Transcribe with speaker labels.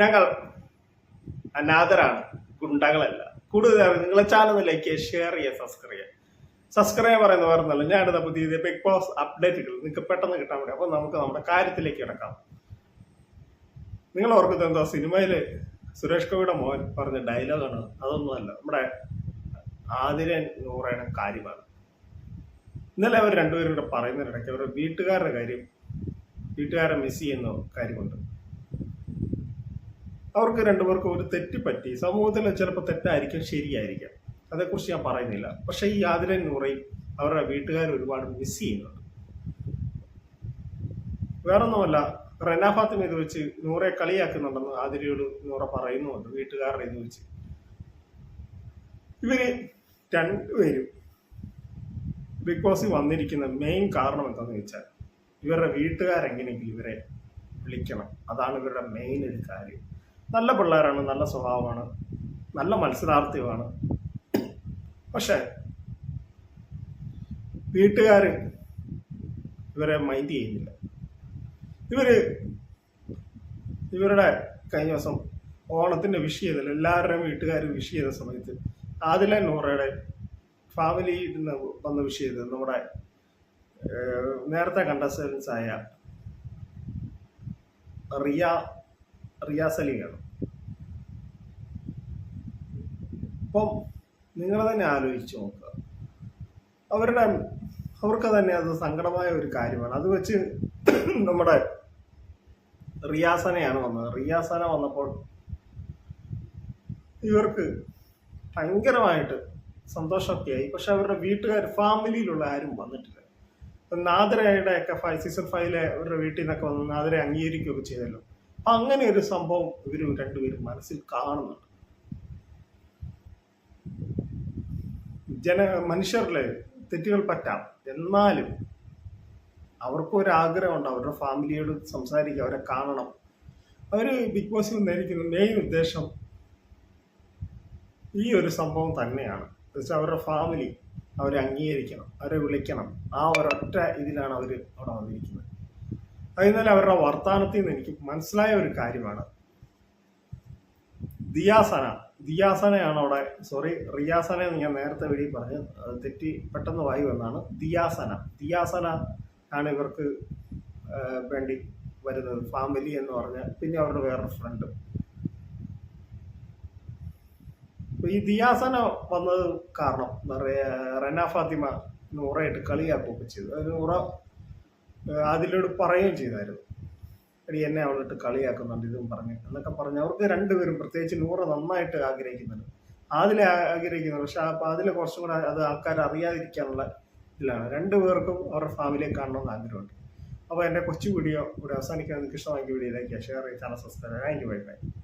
Speaker 1: ഞങ്ങൾ അനാഥരാണ് ഗുണ്ടകളല്ല. കൂടുതൽ നിങ്ങളെ ചാനൽ ലൈക്ക് ചെയ്യുക ഷെയർ ചെയ്യുക. സബ്സ്ക്രൈബ് ചെയ്യുക സബ്സ്ക്രൈബ് പറയുന്ന പറഞ്ഞല്ലോ ഞാൻ അടുത്ത പുതിയ ബിഗ് ബോസ് അപ്ഡേറ്റുകൾ നിങ്ങൾക്ക് പെട്ടെന്ന് കിട്ടാൻ വേണ്ടി. അപ്പോൾ നമുക്ക് നമ്മുടെ കാര്യത്തിലേക്ക് കിടക്കാം. നിങ്ങൾ ഓർക്കുന്നത് എന്താ സിനിമയിൽ സുരേഷ് ഗോപിയുടെ മോൻ പറഞ്ഞ ഡയലോഗാണ് അതൊന്നുമല്ല നമ്മുടെ ആതിരൻ നൂറയുടെ കാര്യമാണ്. ഇന്നലെ അവർ രണ്ടുപേരും കൂടെ പറയുന്നതിനിടയ്ക്ക് അവരുടെ വീട്ടുകാരുടെ കാര്യം വീട്ടുകാരെ മിസ് ചെയ്യുന്ന കാര്യമുണ്ട് അവർക്ക് രണ്ടുപേർക്കും ഒരു തെറ്റ് പറ്റി. സമൂഹത്തിൽ ചിലപ്പോൾ തെറ്റായിരിക്കും ശരിയായിരിക്കാം. അതേക്കുറിച്ച് ഞാൻ പറയുന്നില്ല. പക്ഷേ ഈ ആതിരൻ നൂറയും അവരുടെ വീട്ടുകാർ ഒരുപാട് മിസ് ചെയ്യുന്നുണ്ട്. വേറൊന്നുമല്ല റെന ഇത് വെച്ച് നൂറെ കളിയാക്കുന്നുണ്ടെന്ന് ആതിരയോട് നൂറ പറയുന്നുണ്ട് വീട്ടുകാരുടെ ഇത് വെച്ച്. ഇവർ രണ്ടുപേരും ബിഗ് ബോസിൽ വന്നിരിക്കുന്ന മെയിൻ കാരണം എന്താണെന്ന് വെച്ചാൽ ഇവരുടെ വീട്ടുകാരെങ്ങനെയെങ്കിലും ഇവരെ വിളിക്കണം. അതാണ് ഇവരുടെ മെയിൻ ഒരു കാര്യം. നല്ല പിള്ളേരാണ് നല്ല സ്വഭാവമാണ് നല്ല മത്സരാർത്ഥിയുമാണ് പക്ഷേ വീട്ടുകാർ ഇവരെ മൈൻഡ് ചെയ്യുന്നില്ല. ഇവർ ഇവരുടെ കഴിഞ്ഞ ദിവസം ഓണത്തിന്റെ വിഷ് ചെയ്തല്ലോ എല്ലാവരുടെയും വീട്ടുകാർ വിഷ് ചെയ്ത സമയത്ത് ആദില നൂറയുടെ ഫാമിലിയിൽ നിന്ന് വന്ന് വിഷ് ചെയ്തത് നമ്മുടെ നേരത്തെ കണ്ടസ്റ്റൻസ് ആയ റിയ റിയ കാണും അപ്പം നിങ്ങൾ തന്നെ ആലോചിച്ച് നോക്കുക അവരുടെ അവർക്ക് തന്നെ അത് സങ്കടമായ ഒരു കാര്യമാണ്. അത് വെച്ച് നമ്മുടെ റിയാസനയാണ് വന്നത്. റിയാസന വന്നപ്പോൾ ഇവർക്ക് ഭയങ്കരമായിട്ട് സന്തോഷമൊക്കെയായി. പക്ഷെ അവരുടെ വീട്ടുകാർ ഫാമിലിയിലുള്ള ആരും വന്നിട്ടില്ല. നാദരയുടെ ഒക്കെ ഫൈവ് സീസൺ ഫൈവിലെ അവരുടെ വീട്ടിൽ നിന്നൊക്കെ വന്ന് നാദരെ അംഗീകരിക്കുകയൊക്കെ ചെയ്തല്ലോ. അങ്ങനെ ഒരു സംഭവം ഇവർ രണ്ടുപേരും മനസ്സിൽ കാണുന്നുണ്ട്. ജന മനുഷ്യരിലെ തെറ്റുകൾ പറ്റാം. എന്നാലും അവർക്കും ഒരു ആഗ്രഹമുണ്ട് അവരുടെ ഫാമിലിയോട് സംസാരിക്കുക അവരെ കാണണം. അവർ ബിഗ് ബോസിൽ നിന്നിരിക്കുന്ന മെയിൻ ഉദ്ദേശം ഈ ഒരു സംഭവം തന്നെയാണ്. എന്നുവെച്ചാൽ അവരുടെ ഫാമിലി അവരെ അംഗീകരിക്കണം അവരെ വിളിക്കണം. ആ ഒരൊറ്റ ഇതിലാണ് അവർ അവിടെ വന്നിരിക്കുന്നത്. അതിനാൽ അവരുടെ വർത്തമാനത്തിൽ നിന്ന് എനിക്ക് മനസ്സിലായ ഒരു കാര്യമാണ്. ദിയാസന. ദിയാസനയാണ് അവിടെ സോറി റിയാസന എന്ന് ഞാൻ നേരത്തെ വീഡിയോ പറഞ്ഞു തെറ്റി പെട്ടെന്ന് വായി വന്നാണ് ദിയാസന. ദിയാസന ആണ് ഇവർക്ക് വേണ്ടി വരുന്നത്. ഫാമിലി എന്ന് പറഞ്ഞ പിന്നെ അവരുടെ വേറൊരു ഫ്രണ്ട് ഈ ദിയാസന വന്നത് കാരണം റന ഫാത്തിമ നൂറായിട്ട് കളിയാക്കുകയൊക്കെ ചെയ്തു. നൂറ അതിലോട് പറയുകയും ചെയ്തായിരുന്നു. എടി എന്നെ അവളിട്ട് കളിയാക്കുന്നുണ്ട് ഇതും പറഞ്ഞ്. എന്നൊക്കെ പറഞ്ഞ് അവർക്ക് രണ്ടുപേരും പ്രത്യേകിച്ച് നൂറ് നന്നായിട്ട് ആഗ്രഹിക്കുന്നുണ്ട്. ആദില ആഗ്രഹിക്കുന്നു പക്ഷെ അപ്പൊ അതിൽ കുറച്ചും കൂടെ അത് ആൾക്കാർ അറിയാതിരിക്കാനുള്ള ഇതിലാണ്. രണ്ടുപേർക്കും അവരുടെ ഫാമിലിയെ കാണണമെന്ന് ആഗ്രഹമുണ്ട്. അപ്പോൾ എന്റെ കൊച്ചു വീഡിയോ ഇവിടെ അവസാനിക്കാൻ നിങ്ങൾക്ക് ഇഷ്ടമാക്കിയ video like share channel subscribe thank you bye bye